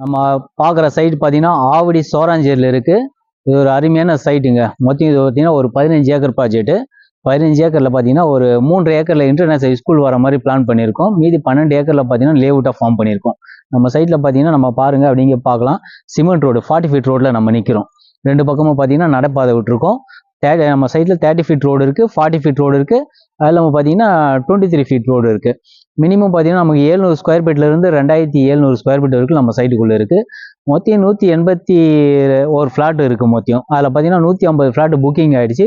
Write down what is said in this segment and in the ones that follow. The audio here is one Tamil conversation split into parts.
நம்ம பார்க்குற சைட் பார்த்தீங்கன்னா ஆவடி சோராஞ்சேரியில் இருக்குது இது ஒரு அருமையான சைட்டுங்க மொத்தம் இது பார்த்தீங்கன்னா ஒரு பதினஞ்சு ஏக்கர் ப்ராஜெக்ட்டு பதினஞ்சு ஏக்கரில் பார்த்தீங்கன்னா ஒரு மூன்று ஏக்கரில் இன்டர்நேஷனல் ஸ்கூல் வர மாதிரி பிளான் பண்ணியிருக்கோம். மீதி பன்னெண்டு ஏக்கரில் பார்த்தீங்கன்னா லேவுட்டாக ஃபார்ம் பண்ணியிருக்கோம். நம்ம சைட்டில் பார்த்தீங்கன்னா நம்ம பாருங்க அப்படிங்க பார்க்கலாம் சிமெண்ட் ரோடு ஃபார்ட்டி ஃபீட் ரோட்டில் நம்ம நிற்கிறோம் ரெண்டு பக்கமும் பார்த்தீங்கன்னா நடைபாதை விட்டுருக்கோம். தே நம்ம சைட்டில் தேர்ட்டி ஃபீட் ரோடு இருக்குது ஃபார்ட்டி ஃபீட் ரோடு இருக்குது அதில் நம்ம பார்த்தீங்கன்னா டுவெண்ட்டி த்ரீ ஃபீட் ரோடு இருக்குது மினிமம் பார்த்தீங்கன்னா நமக்கு ஏழ்நூறு ஸ்கொயர் ஃபீட்லேருந்து ரெண்டாயிரத்தி ஏழ்நூறு ஸ்கொயர் ஃபீட் வரைக்கும் நம்ம சைட்டுக்குள்ளே இருக்குது மொத்தம் நூற்றி எண்பத்தி ஒரு ஃப்ளாட் இருக்குது மொத்தம். அதில் பார்த்தீங்கன்னா நூற்றி ஐம்பது ஃப்ளாட் புக்கிங் ஆகிடுச்சு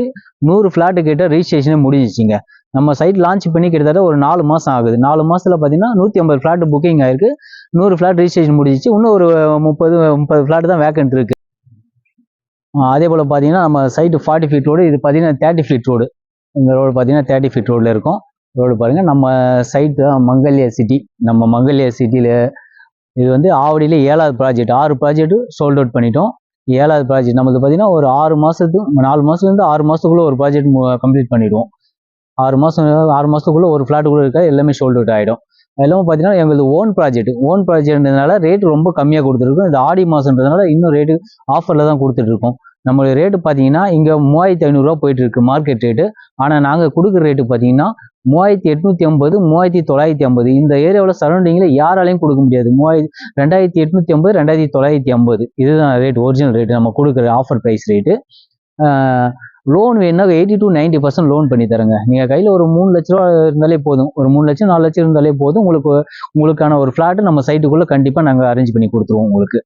நூறு ஃப்ளாட்டு கிட்ட ரிஜிஸ்ட்ரேஷனே முடிஞ்சிச்சிங்க. நம்ம சைட் லான்ச் பண்ணி கிட்டத்தட்ட ஒரு நாலு மாதம் ஆகுது. நாலு மாதத்தில் பார்த்தீங்கன்னா நூற்றி ஐம்பது ஃப்ளாட் புக்கிங் ஆயிருக்கு. நூறு ஃப்ளாட் ரிஜிஸ்ட்ரேஷன் முடிஞ்சிச்சு. இன்னும் ஒரு முப்பது முப்பது ஃப்ளாட் தான் வேக்கன்ட் இருக்குது அதே போல் பார்த்தீங்கன்னா நம்ம சைட்டு ஃபார்ட்டி ஃபீட் ரோடு இது பார்த்தீங்கன்னா தேர்ட்டி ஃபீட் ரோடு இந்த ரோடு பார்த்தீங்கன்னா தேர்ட்டி ஃபீட் ரோடில் இருக்கும். ரோடு பாருங்கள் நம்ம சைட்டு தான் மங்கல்யா சிட்டி நம்ம மங்கல்யா சிட்டியில் இது வந்து ஆவடியில் ஏழாவது ப்ராஜெக்ட் ஆறு ப்ராஜெக்ட்டு சோல்ட் அவுட் பண்ணிட்டோம். ஏழாவது ப்ராஜெக்ட் நமக்கு பார்த்தீங்கன்னா ஒரு ஆறு மாதத்துக்கு நாலு மாதத்துலேருந்து ஆறு மாதத்துக்குள்ளே ஒரு ப்ராஜெக்ட் கம்ப்ளீட் பண்ணிடுவோம். ஆறு மாதம் ஆறு மாதத்துக்குள்ளே ஒரு ஃப்ளாட்டுக்குள்ளே இருக்கா எல்லாமே சோல்ட் அவுட் ஆகிடும் எல்லாமே பார்த்தீங்கன்னா எங்களது ஓன் ப்ராஜெக்ட் ஓன் ப்ராஜெக்ட்னால ரேட் ரொம்ப கம்மியாக கொடுத்துருக்கோம். இது ஆடி மாதன்றதுனால இன்னும் ரேட்டு ஆஃபரில் தான் கொடுத்துட்ருக்கோம் நம்மளுடைய ரேட்டு பார்த்தீங்கன்னா இங்கே மூவாயிரத்தி ஐநூறுரூவா போயிட்டு இருக்கு மார்க்கெட் ரேட்டு ஆனால் நாங்கள் கொடுக்குற ரேட்டு பார்த்தீங்கன்னா மூவாயிரத்தி எட்நூத்தி ஐம்பது மூவாயிரத்தி தொள்ளாயிரத்தி ஐம்பது. இந்த ஏரியாவில் சரௌண்டிங்கில் யாராலையும் கொடுக்க முடியாது. மூவாயிரத்தி ரெண்டாயிரத்தி எட்நூத்தி ஐம்பது ரெண்டாயிரத்தி தொள்ளாயிரத்தி ஐம்பது. இதுதான் ரேட் ஒரிஜினல் ரேட்டு நம்ம கொடுக்குற ஆஃபர் ப்ரைஸ் ரேட்டு லோன் வேணும்னா eighty to ninety percent loan பண்ணி தரங்க. நீங்கள் கையில் ஒரு மூணு லட்ச ரூபா இருந்தாலே போதும். ஒரு மூணு லட்சம் நாலு லட்சம் இருந்தாலே போதும். உங்களுக்கு உங்களுக்கான ஒரு ஃப்ளாட்டு நம்ம சைட்டுக்குள்ளே கண்டிப்பாக நாங்கள் அரேஞ்ச் பண்ணி கொடுத்துருவோம் உங்களுக்கு.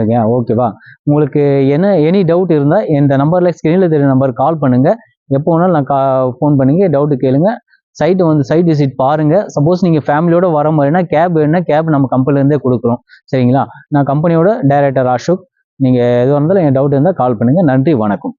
ஓகே ஓகேவா உங்களுக்கு என்ன எனி டவுட் இருந்தால் இந்த நம்பரில் ஸ்க்ரீனில் தெரியும் நம்பர் கால் பண்ணுங்கள் எப்போ வேணாலும் நான் கா ஃபோன் பண்ணுங்க. டவுட்டு கேளுங்க. சைட்டு வந்து சைட் விசிட் பாருங்கள் சப்போஸ் நீங்கள் ஃபேமிலியோட வர மாதிரினா கேப் வேணுன்னா கேப் நம்ம கம்பெனிலேருந்தே கொடுக்குறோம். சரிங்களா? நான் கம்பெனியோட டைரக்டர் அசோக். நீங்கள் எதுவாக இருந்தாலும் என் டவுட் இருந்தால் கால் பண்ணுங்கள் நன்றி வணக்கம்.